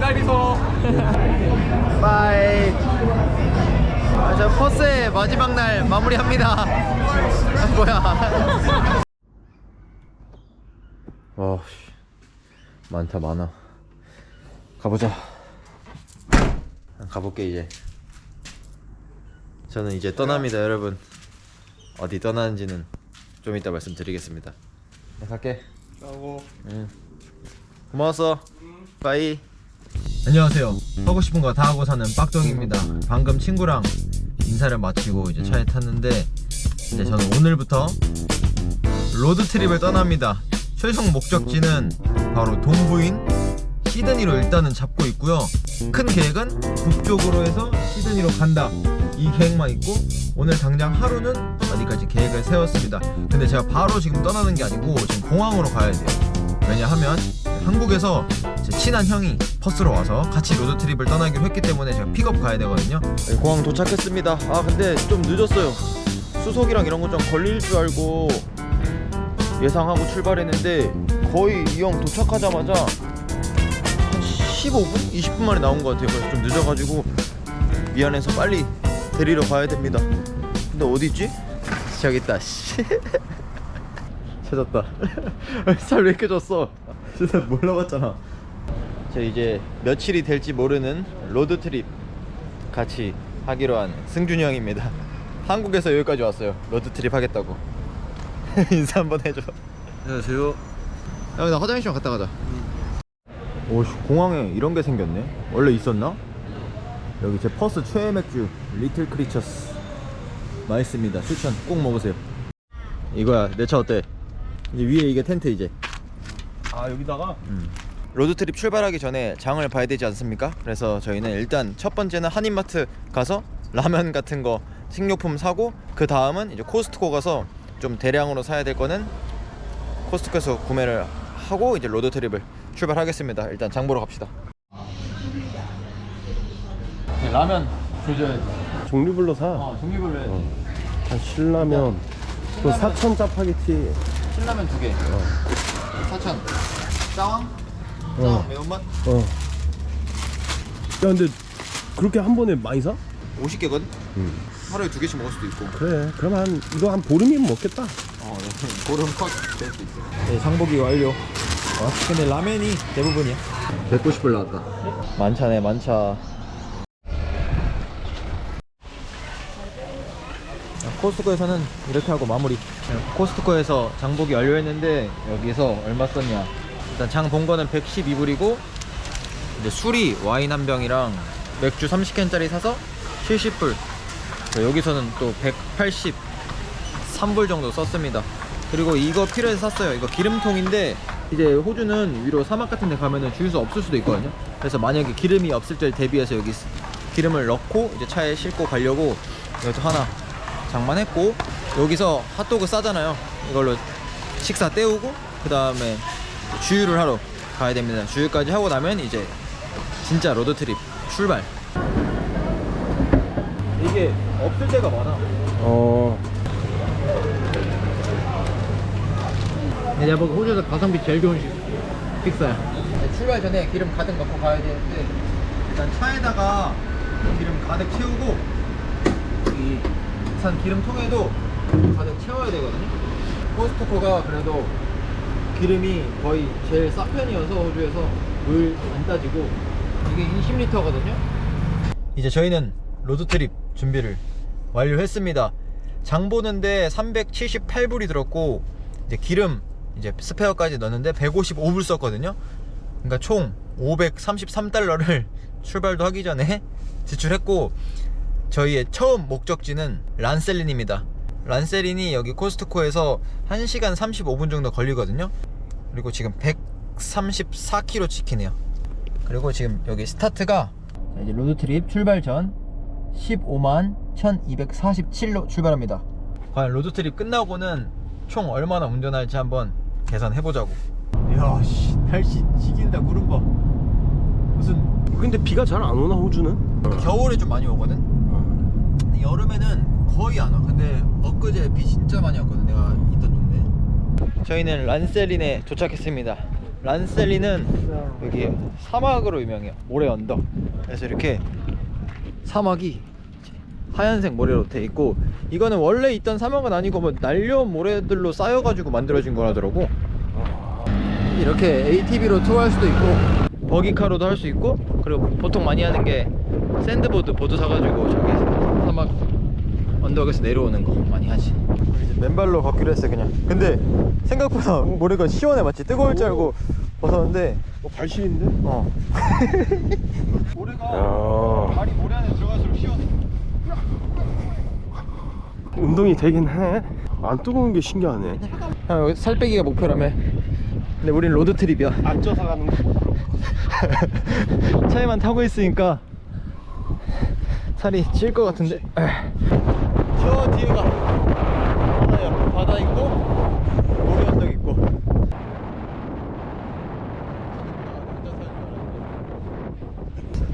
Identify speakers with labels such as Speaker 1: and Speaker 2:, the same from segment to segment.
Speaker 1: 등갈비소.
Speaker 2: 바이. 아, 저 퍼스의 마지막 날 마무리합니다. 아, 뭐야? 어, 씨. 많다 많아. 가보자. 가볼게 이제. 저는 이제 떠납니다, 여러분. 어디 떠나는지는 좀 이따 말씀드리겠습니다. 네, 갈게.
Speaker 1: 하고
Speaker 2: 응. 고마웠어. 바이. 안녕하세요. 하고 싶은 거 다 하고 사는 빡동입니다. 방금 친구랑 인사를 마치고 이제 차에 탔는데 이제 저는 오늘부터 로드 트립을 떠납니다. 최종 목적지는 바로 동부인 시드니로 일단은 잡고 있고요. 큰 계획은 북쪽으로 해서 시드니로 간다. 이 계획만 있고 오늘 당장 하루는 어디까지 계획을 세웠습니다. 근데 제가 바로 지금 떠나는 게 아니고 지금 공항으로 가야 돼요. 왜냐하면 한국에서 제 친한 형이 퍼스로 와서 같이 로드 트립을 떠나기로 했기 때문에 제가 픽업 가야 되거든요. 공항 도착했습니다. 아 근데 좀 늦었어요. 수속이랑 이런 거좀 걸릴 줄 알고 예상하고 출발했는데 거의 이 형 도착하자마자 한 15분? 20분 만에 나온 것 같아요. 그래서 좀 늦어가지고 미안해서 빨리 데리러 가야 됩니다. 근데 어디 있지? 저기 있다. 씨. 찾았다. 살 왜 이렇게 줬어? 진짜 몰라봤잖아. 저 이제 며칠이 될지 모르는 로드 트립 같이 하기로 한 승준이 형입니다. 한국에서 여기까지 왔어요. 로드 트립 하겠다고. 인사 한번 해줘. 안녕하세요. 야, 나 화장실 좀 갔다 가자. 오, 씨, 공항에 이런 게 생겼네. 원래 있었나? 여기 제 퍼스 최애 맥주 리틀 크리처스 맛있습니다. 추천 꼭 먹으세요. 이거야 내 차 어때? 이제 위에 이게 텐트 이제.
Speaker 1: 아 여기다가
Speaker 2: 로드 트립 출발하기 전에 장을 봐야 되지 않습니까? 그래서 저희는 일단 첫 번째는 한인마트 가서 라면 같은 거 식료품 사고 그 다음은 이제 코스트코 가서 좀 대량으로 사야 될 거는 코스트코에서 구매를 하고 이제 로드 트립을 출발하겠습니다. 일단 장 보러 갑시다. 라면 조져야지.
Speaker 3: 종류별로 사.
Speaker 2: 어, 종류별로 해.
Speaker 3: 한 신라면, 또 사천 짜파게티.
Speaker 2: 신라면 두 개. 사천. 짜왕?
Speaker 3: 어.
Speaker 2: 짜왕 매운맛?
Speaker 3: 어. 야, 근데 그렇게 한 번에 많이 사?
Speaker 2: 50개거든?
Speaker 3: 응.
Speaker 2: 하루에 두 개씩 먹을 수도 있고.
Speaker 3: 그래. 그럼 한 이거 한 보름이면 먹겠다.
Speaker 2: 어, 고름 컷될 수 있어. 네, 상복이 완료. 어, 근데 라면이 대부분이야. 190불 나왔다. 만차네, 만차. 코스트코에서는 이렇게 하고 마무리. 코스트코에서 장복이 완료했는데 여기서 얼마 썼냐? 일단 장 본 거는 112불이고 이제 술이 와인 한 병이랑 맥주 30캔짜리 사서 70불. 여기서는 또 183불 정도 썼습니다. 그리고 이거 필요해서 샀어요. 이거 기름통인데 이제 호주는 위로 사막 같은 데 가면은 주유소 없을 수도 있거든요. 그래서 만약에 기름이 없을 때 대비해서 여기 스- 기름을 넣고 이제 차에 싣고 가려고 이것도 하나 장만했고 여기서 핫도그 싸잖아요. 이걸로 식사 때우고 그 다음에 주유를 하러 가야 됩니다. 주유까지 하고 나면 이제 진짜 로드 트립 출발. 이게 없을 때가 많아.
Speaker 3: 어.
Speaker 2: 내가 보기 호주에서 가성비 제일 좋은 식, 식사야. 출발 전에 기름 가득 넣고 가야 되는데 일단 차에다가 기름 가득 채우고 이산 기름통에도 가득 채워야 되거든요. 코스트코가 그래도 기름이 거의 제일 싼 편이어서 호주에서 물 안 따지고 이게 20리터거든요. 이제 저희는 로드트립 준비를 완료했습니다. 장 보는데 378불이 들었고 이제 기름 이제 스페어까지 넣었는데 155불 썼거든요. 그러니까 총 533달러를 출발도 하기 전에 지출했고 저희의 처음 목적지는 란셀린입니다. 란셀린이 여기 코스트코에서 1시간 35분 정도 걸리거든요. 그리고 지금 134km 치킨이에요. 그리고 지금 여기 스타트가 자, 이제 로드트립 출발 전 15만 1247로 출발합니다. 과연 로드트립 끝나고는 총 얼마나 운전할지 한번 계산해보자고. 이야, 씨, 날씨 지긴다, 구름 봐. 무슨
Speaker 3: 근데 비가 잘 안 오나 호주는?
Speaker 2: 겨울에 좀 많이 오거든? 근데 여름에는 거의 안 와. 근데 엊그제 비 진짜 많이 왔거든, 내가 있던. 저희는 란셀린에 도착했습니다. 란셀리는 여기 사막으로 유명해요. 모래 언덕. 그래서 이렇게 사막이 하얀색 모래로 돼 있고 이거는 원래 있던 사막은 아니고 뭐 날려온 모래들로 쌓여가지고 만들어진 거라더라고. 이렇게 ATV로 투어할 수도 있고 버기카로도 할 수 있고 그리고 보통 많이 하는 게 샌드보드 보드 사가지고 저기 사막 언덕에서 내려오는 거 많이 하지. 맨발로 걷기로 했어요 그냥. 근데 생각보다 모래가 시원해 맞지? 뜨거울 줄 알고 벗었는데
Speaker 3: 어, 발실인데?
Speaker 2: 어. 모래가 발이 모래 안에 들어갈수록 시원해.
Speaker 3: 운동이 되긴 해. 안 뜨거운 게 신기하네.
Speaker 2: 아, 여기 살 빼기가 목표라며. 근데 우린 로드 트립이야.
Speaker 3: 앉아서 가는 거.
Speaker 2: 차에만 타고 있으니까 살이 찔 것 같은데. 저 뒤에가 바다야. 바다 있고 모래 언덕 있고.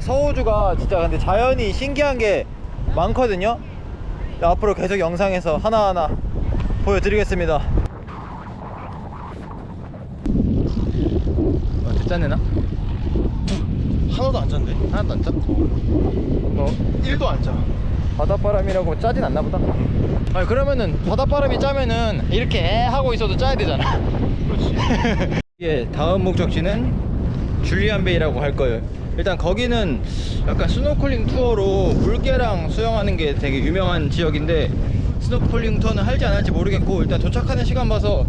Speaker 2: 서호주가 진짜 근데 자연이 신기한 게 많거든요. 앞으로 계속 영상에서 하나하나 보여드리겠습니다. 어떻게 짠내나?
Speaker 3: 하나도 안 짠데?
Speaker 2: 하나도 안 짜? 뭐
Speaker 3: 1도 안 짜.
Speaker 2: 바닷바람이라고 짜진 않나 보다. 아니 그러면은 바닷바람이 짜면은 이렇게 애 하고 있어도 짜야 되잖아.
Speaker 3: 그렇지.
Speaker 2: 이게 다음 목적지는 줄리안 베이라고 할 거예요. 일단 거기는 약간 스노클링 투어로 물개랑 수영하는 게 되게 유명한 지역인데 스노클링 투어는 할지 안 할지 모르겠고 일단 도착하는 시간 봐서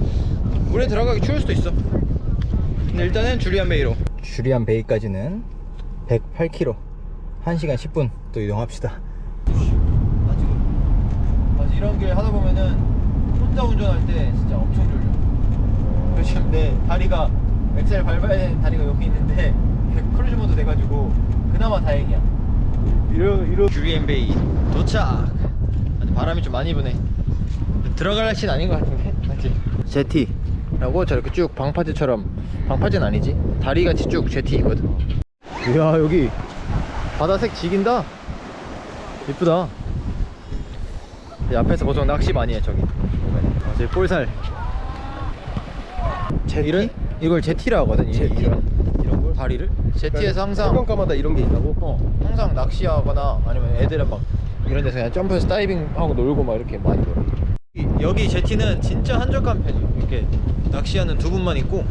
Speaker 2: 물에 들어가기 추울 수도 있어. 근데 일단은 줄리안 베이로. 줄리안 베이까지는 108km, 1시간 10분 또 이동합시다. 이런 길 하다 보면은 혼자 운전할 때 진짜 엄청 졸려. 지금 내 다리가 엑셀 밟아야 되는 다리가 여기 있는데 크루즈 모드 돼가지고 그나마 다행이야.
Speaker 3: 이런 이런
Speaker 2: 줄리엔 베이 도착. 바람이 좀 많이 부네. 들어갈 날씨는 아닌 것 같은데, 맞지? 제티라고 저렇게 쭉 방파제처럼 방파제는 아니지? 다리 같이 쭉 제티 있거든. 이야 여기 바다색 지긴다. 이쁘다. 이 앞에서 보통 낚시 많이 해 저기. 아, 저기 볼살.
Speaker 3: 제티?
Speaker 2: 이런 이걸 제티라 하거든. 이-
Speaker 3: 제티?
Speaker 2: 이런 이런 걸 다리를 제티에서 항상
Speaker 3: 해변가마다 이런 게 있다고?
Speaker 2: 어, 항상 낚시하거나 아니면 애들은 막 이런 데서 그냥 점프해서 다이빙 하고 놀고 막 이렇게 많이 놀아. 여기 제티는 진짜 한적한 편이에요. 이렇게 낚시하는 두 분만 있고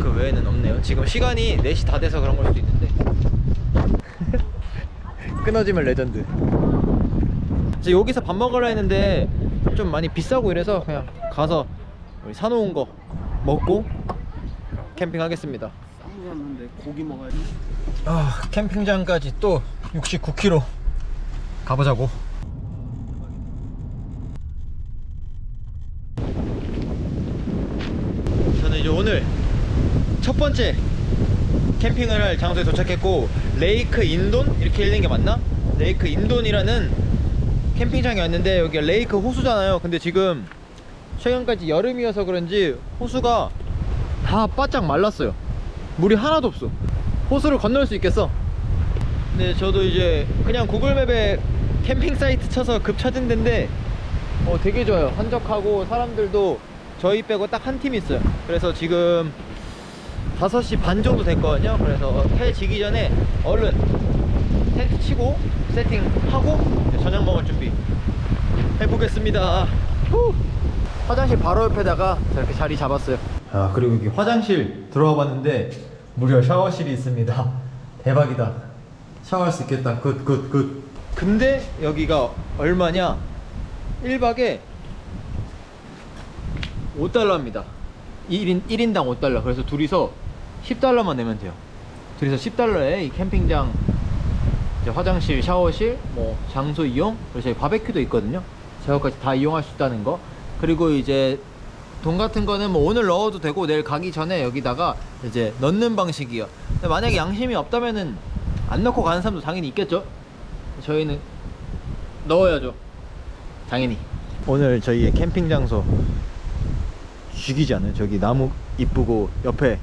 Speaker 2: 그 외에는 없네요. 지금 시간이 4시 다 돼서 그런 걸 수도 있는데 끊어지면 레전드. 이제 여기서 밥 먹으려 했는데 좀 많이 비싸고 이래서 그냥 가서 우리 사놓은 거 먹고 캠핑하겠습니다.
Speaker 3: 쌈 갔는데 고기 먹어야지.
Speaker 2: 아 캠핑장까지 또 69km 가보자고 저는 이제 오늘 첫 번째 캠핑을 할 장소에 도착했고 레이크 인돈 이렇게 읽는 게 맞나? 레이크 인돈이라는 캠핑장이 왔는데 여기 레이크 호수잖아요. 근데 지금 최근까지 여름이어서 그런지 호수가 다 바짝 말랐어요. 물이 하나도 없어. 호수를 건널 수 있겠어? 근데 저도 이제 그냥 구글맵에 캠핑 사이트 쳐서 급 찾은 데인데 어 되게 좋아요. 한적하고 사람들도 저희 빼고 딱 한 팀 있어요. 그래서 지금 5시 반 정도 됐거든요. 그래서 해 지기 전에 얼른 텐트 치고 세팅하고 저녁 먹을 준비. 해보겠습니다. 후. 화장실 바로 옆에다가 저렇게 자리 잡았어요. 아 그리고 여기 화장실 들어와 봤는데 무려 샤워실이 있습니다. 대박이다. 샤워할 수 있겠다. 굿굿굿. 근데 여기가 얼마냐? 1박에 5달러입니다. 1인, 1인당 5달러. 그래서 둘이서 10달러만 내면 돼요. 둘이서 10달러에 이 캠핑장 이제 화장실, 샤워실, 뭐 장소 이용 그리고 저희 바베큐도 있거든요. 저거까지 다 이용할 수 있다는 거. 그리고 이제 돈 같은 거는 뭐 오늘 넣어도 되고 내일 가기 전에 여기다가 이제 넣는 방식이요. 근데 만약에 양심이 없다면은 안 넣고 가는 사람도 당연히 있겠죠? 저희는 넣어야죠. 당연히. 오늘 저희의 캠핑 장소 죽이지 않아요? 저기 나무 이쁘고 옆에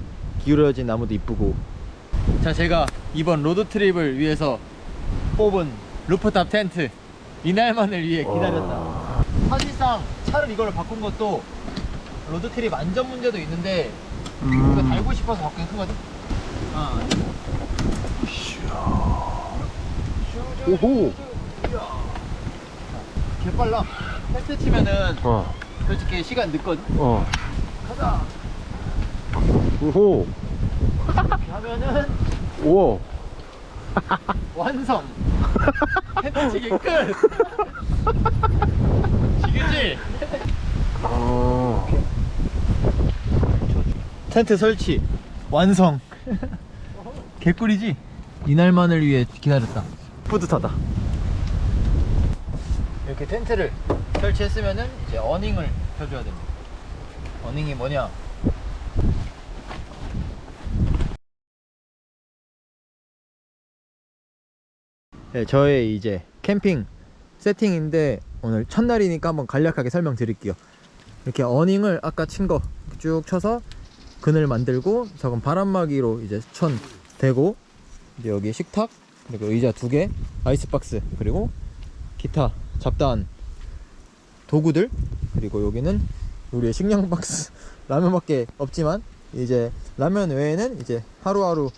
Speaker 2: 기울어진 나무도 이쁘고. 자 제가 이번 로드 트립을 위해서 뽑은 루프탑 텐트 이날만을 위해 기다렸다 사실상 차를 이걸로 바꾼 것도 로드트립 안전 문제도 있는데 그 갖고 싶어서 갖고 크거든. 아,
Speaker 3: 오호.
Speaker 2: 개 빨라. 텐트 치면은
Speaker 3: 어.
Speaker 2: 솔직히 시간 늦거든.
Speaker 3: 어.
Speaker 2: 가자.
Speaker 3: 오호.
Speaker 2: 이렇게 하면은
Speaker 3: 오.
Speaker 2: 완성. 텐트 치기 끝. 지그지?
Speaker 3: 어.
Speaker 2: 텐트 설치 완성. 개꿀이지? 이날만을 위해 기다렸다. 뿌듯하다. 이렇게 텐트를 설치했으면은 이제 어닝을 펴줘야 됩니다. 어닝이 뭐냐? 네, 저의 이제 캠핑 세팅인데 오늘 첫날이니까 한번 간략하게 설명드릴게요. 이렇게 어닝을 아까 친 거 쭉 쳐서 그늘 만들고 저건 바람막이로 이제 천 대고 여기 식탁 그리고 의자 두 개, 아이스박스 그리고 기타 잡다한 도구들 그리고 여기는 우리의 식량 박스 라면밖에 없지만 이제 라면 외에는 이제 하루하루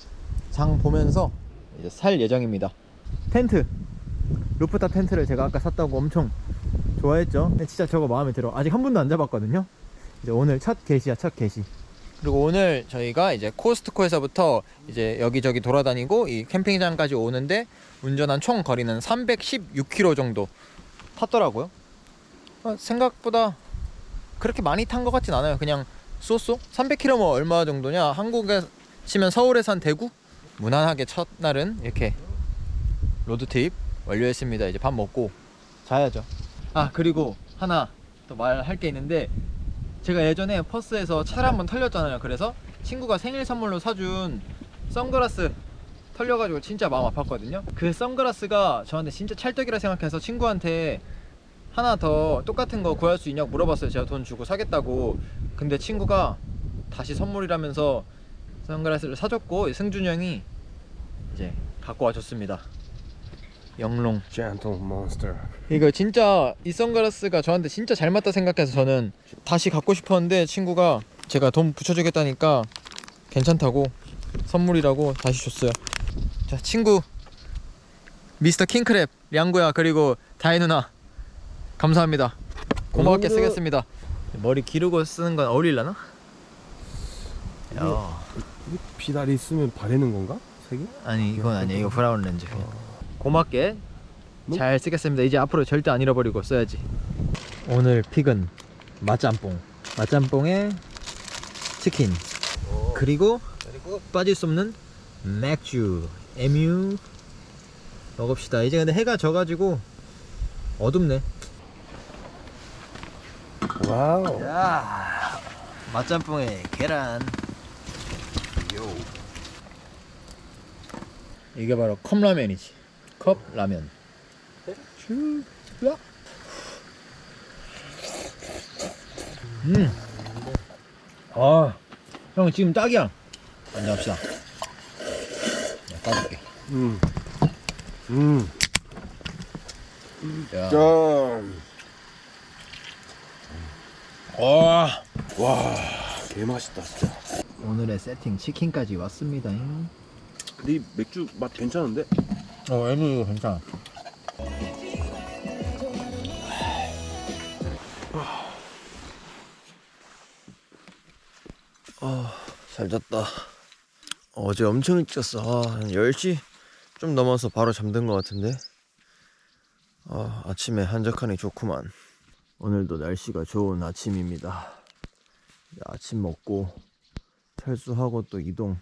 Speaker 2: 장 보면서 이제 살 예정입니다. 텐트 루프탑 텐트를 제가 아까 샀다고 엄청 좋아했죠. 근데 진짜 저거 마음에 들어. 아직 한 번도 안 잡았거든요. 이제 오늘 첫 게시야 첫 게시. 그리고 오늘 저희가 이제 코스트코에서부터 이제 여기저기 돌아다니고 이 캠핑장까지 오는데 운전한 총 거리는 316km 정도 탔더라고요. 어, 생각보다 그렇게 많이 탄 것 같진 않아요. 그냥 쏘쏘 300km 뭐 얼마 정도냐? 한국에 치면 서울에서 한 대구 무난하게 첫날은 이렇게 로드 트립 완료했습니다. 이제 밥 먹고 자야죠. 아 그리고 하나 또 말할 게 있는데 제가 예전에 퍼스에서 차를 한번 털렸잖아요. 그래서 친구가 생일 선물로 사준 선글라스 털려가지고 진짜 마음 아팠거든요. 그 선글라스가 저한테 진짜 찰떡이라 생각해서 친구한테 하나 더 똑같은 거 구할 수 있냐고 물어봤어요. 제가 돈 주고 사겠다고. 근데 친구가 다시 선물이라면서 선글라스를 사줬고 승준 형이 이제 갖고 와줬습니다. 영롱.
Speaker 3: Gentle monster.
Speaker 2: 이거 진짜 이 선글라스가 저한테 진짜 잘 맞다 생각해서 저는 다시 갖고 싶었는데 친구가 제가 돈 붙여주겠다니까 괜찮다고 선물이라고 다시 줬어요. 자 친구 미스터 킹크랩 량구야 그리고 다혜 누나 감사합니다. 고맙게 쓰겠습니다. 머리 기르고 쓰는 건 어울릴라나? 야
Speaker 3: 이게 비다리 쓰면 바래는 건가? 색이?
Speaker 2: 아니 이건 아니에요. 이거 브라운 렌즈. 고맙게
Speaker 3: 뭐?
Speaker 2: 잘 쓰겠습니다. 이제 앞으로 절대 안 잃어버리고 써야지. 오늘 픽은 맛짬뽕. 맛짬뽕에 치킨. 그리고 빠질 수 없는 맥주. 에뮤. 먹읍시다. 이제 근데 해가 져가지고 어둡네.
Speaker 3: 와우.
Speaker 2: 자, 맛짬뽕에 계란. 이게 바로 컵라면이지. 컵 라면. 음. 아, 형 지금 딱이야. 앉아봅시다. 야, 따줄게.
Speaker 3: 음. 음.
Speaker 2: 야.
Speaker 3: 짠.
Speaker 2: 와.
Speaker 3: 와. 개 맛있다 진짜.
Speaker 2: 오늘의 세팅 치킨까지 왔습니다.
Speaker 3: 이 맥주 맛 괜찮은데?
Speaker 2: 어, 애무 괜찮아. 아, 잘 잤다. 어제 엄청 일찍 잤어. 아, 한 10시 좀 넘어서 바로 잠든 것 같은데. 아, 아침에 한적하니 좋구만. 오늘도 날씨가 좋은 아침입니다. 아침 먹고 탈수하고 또 이동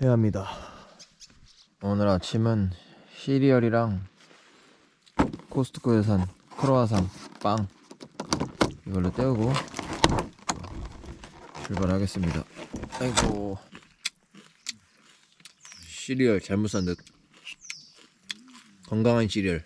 Speaker 2: 해야 합니다. 오늘 아침은 시리얼이랑 코스트코에 산 크로아상 빵 이걸로 때우고 출발하겠습니다. 아이고 시리얼 잘못 산 듯. 건강한 시리얼.